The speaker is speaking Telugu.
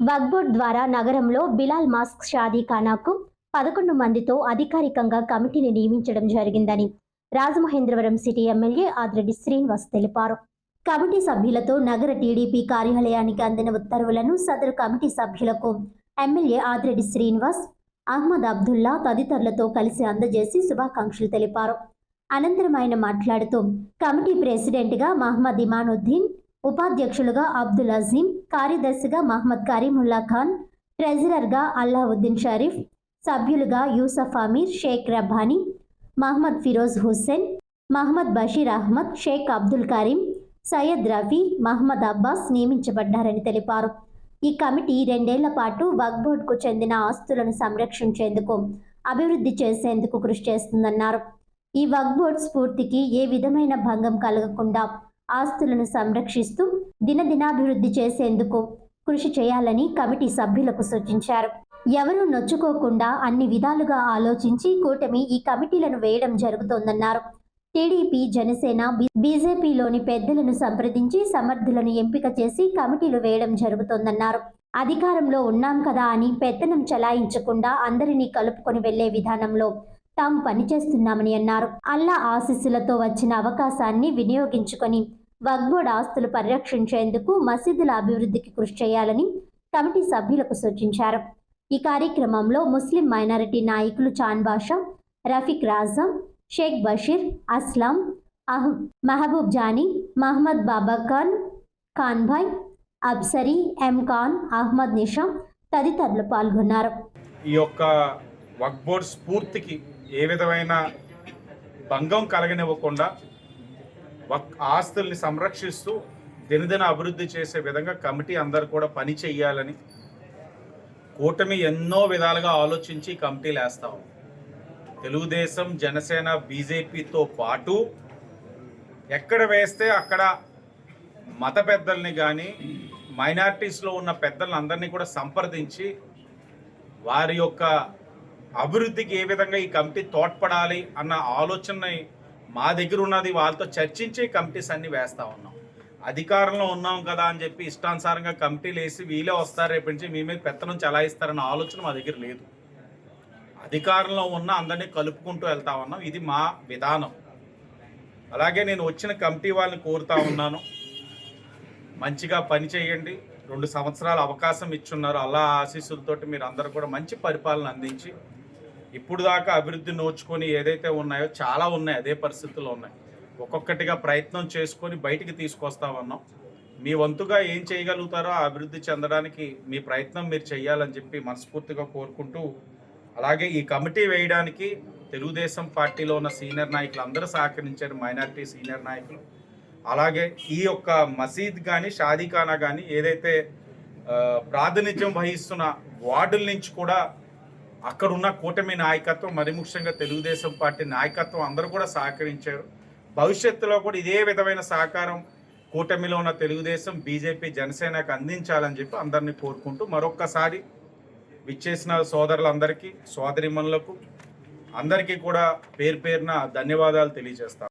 వగ్బోర్డ్ ద్వారా నగరంలో బిలాల్ మాస్క్ షాదీ ఖానాకు పదకొండు మందితో అధికారికంగా కమిటీని నియమించడం జరిగిందని రాజమహేంద్రవరం సిటీ ఎమ్మెల్యే ఆదిరెడ్డి శ్రీనివాస్ తెలిపారు. కమిటీ సభ్యులతో నగర టీడీపీ కార్యాలయానికి అందిన ఉత్తర్వులను సదరు కమిటీ సభ్యులకు ఎమ్మెల్యే ఆదిరెడ్డి శ్రీనివాస్ అహ్మద్ అబ్దుల్లా తదితరులతో కలిసి అందజేసి శుభాకాంక్షలు తెలిపారు. అనంతరం ఆయన మాట్లాడుతూ కమిటీ ప్రెసిడెంట్గా మహమ్మద్ ఇమానుద్దీన్ ఉపాధ్యక్షులుగా అబ్దుల్ అజీం కార్యదర్శిగా మహమ్మద్ కరీముల్లా ఖాన్ ట్రెజరర్గా అల్లావుద్దీన్ షరీఫ్ సభ్యులుగా యూసఫ్ అమీర్ షేక్ రబ్బానీ మహమ్మద్ ఫిరోజ్ హుస్సేన్ మహమ్మద్ బషీర్ అహ్మద్ షేక్ అబ్దుల్ కరీం సయ్యద్ రఫీ మహమ్మద్ అబ్బాస్ నియమించబడ్డారని తెలిపారు. ఈ కమిటీ రెండేళ్ళ పాటు వక్ బోర్డుకు చెందిన ఆస్తులను సంరక్షించేందుకు అభివృద్ధి చేసేందుకు కృషి చేస్తుందన్నారు. ఈ వక్ బోర్డ్ స్ఫూర్తికి ఏ విధమైన భంగం కలగకుండా ఆస్తులను సంరక్షిస్తూ దినదినాభివృద్ధి చేసేందుకు కృషి చేయాలని కమిటీ సభ్యులకు సూచించారు. ఎవరూ నొచ్చుకోకుండా అన్ని విధాలుగా ఆలోచించి కూటమి ఈ కమిటీలను వేయడం జరుగుతోందన్నారు. టీడీపీ జనసేన బీజేపీలోని పెద్దలను సంప్రదించి సమర్థులను ఎంపిక చేసి కమిటీలు వేయడం జరుగుతోందన్నారు. అధికారంలో ఉన్నాం కదా అని పెత్తనం చలాయించకుండా అందరినీ కలుపుకొని వెళ్ళే విధానంలో తాము పనిచేస్తున్నామని అన్నారు. అల్లా ఆశీస్సులతో వచ్చిన అవకాశాన్ని వినియోగించుకొని వగ్బోర్డ్ ఆస్తులు పరిరక్షించేందుకు మసీదుల అభివృద్ధికి కృషి చేయాలని కమిటీ సభ్యులకు సూచించారు. ఈ కార్యక్రమంలో ముస్లిం మైనారిటీ నాయకులు చాన్ బాషా రఫీక్ రాజా షేక్ బషీర్ అస్లాం అహ్ మహబూబ్ జానీ మహమ్మద్ బాబా ఖాన్ ఖాన్ భాయ్ అబ్సరీ ఎం ఖాన్ అహ్మద్ నిషా తదితరులు పాల్గొన్నారు. ఈ యొక్క వక్బోర్డ్ స్ఫూర్తికి ఏ విధమైన భంగం కలగనివ్వకుండా ఆస్తుల్ని సంరక్షిస్తూ దినదిన అభివృద్ధి చేసే విధంగా కమిటీ అందరు కూడా పని చేయాలని కూటమి ఎన్నో విధాలుగా ఆలోచించి ఈ కమిటీలు వేస్తాం తెలుగుదేశం జనసేన బీజేపీతో పాటు ఎక్కడ వేస్తే అక్కడ మత పెద్దల్ని కానీ మైనారిటీస్లో ఉన్న పెద్దలను అందరినీ కూడా సంప్రదించి వారి యొక్క అభివృద్ధికి ఏ విధంగా ఈ కమిటీ తోడ్పడాలి అన్న ఆలోచన మా దగ్గర ఉన్నది వాళ్ళతో చర్చించి కమిటీస్ అన్ని వేస్తా ఉన్నాం. అధికారంలో ఉన్నాం కదా అని చెప్పి ఇష్టానుసారంగా కమిటీలు వేసి వీలే వస్తారు రేపు నుంచి మీ మీద పెత్తనం చలాయిస్తారన్న ఆలోచన మా దగ్గర లేదు. అధికారంలో ఉన్న అందరినీ కలుపుకుంటూ వెళ్తా ఉన్నాం. ఇది మా విధానం. అలాగే నేను వచ్చిన కమిటీ వాళ్ళని కోరుతా ఉన్నాను. మంచిగా పని చేయండి. రెండు సంవత్సరాల అవకాశం ఇచ్చున్నారు. అలా ఆశీస్సులతోటి మీరు అందరూ కూడా మంచి పరిపాలన అందించి ఇప్పుడు దాకా అభివృద్ధి నోచుకొని ఏదైతే ఉన్నాయో చాలా ఉన్నాయి అదే పరిస్థితుల్లో ఉన్నాయి. ఒక్కొక్కటిగా ప్రయత్నం చేసుకొని బయటికి తీసుకొస్తామన్నాం మీ వంతుగా ఏం చేయగలుగుతారో ఆ అభివృద్ధి చెందడానికి మీ ప్రయత్నం మీరు చేయాలని చెప్పి మనస్ఫూర్తిగా కోరుకుంటూ అలాగే ఈ కమిటీ వేయడానికి తెలుగుదేశం పార్టీలో ఉన్న సీనియర్ నాయకులు అందరూ సహకరించారు మైనారిటీ సీనియర్ నాయకులు. అలాగే ఈ యొక్క మసీద్ కానీ షాదీఖానా కానీ ఏదైతే ప్రాతినిధ్యం వహిస్తున్న వార్డుల నుంచి కూడా అక్కడున్న కూటమి నాయకత్వం మరి ముఖ్యంగా తెలుగుదేశం పార్టీ నాయకత్వం అందరూ కూడా సహకరించారు. భవిష్యత్తులో కూడా ఇదే విధమైన సహకారం కూటమిలో ఉన్న తెలుగుదేశం బీజేపీ జనసేనకు అందించాలని చెప్పి అందరినీ కోరుకుంటూ మరొక్కసారి విచ్చేసిన సోదరులందరికీ సోదరిమణులకు అందరికీ కూడా పేరు పేరున ధన్యవాదాలు తెలియజేస్తాను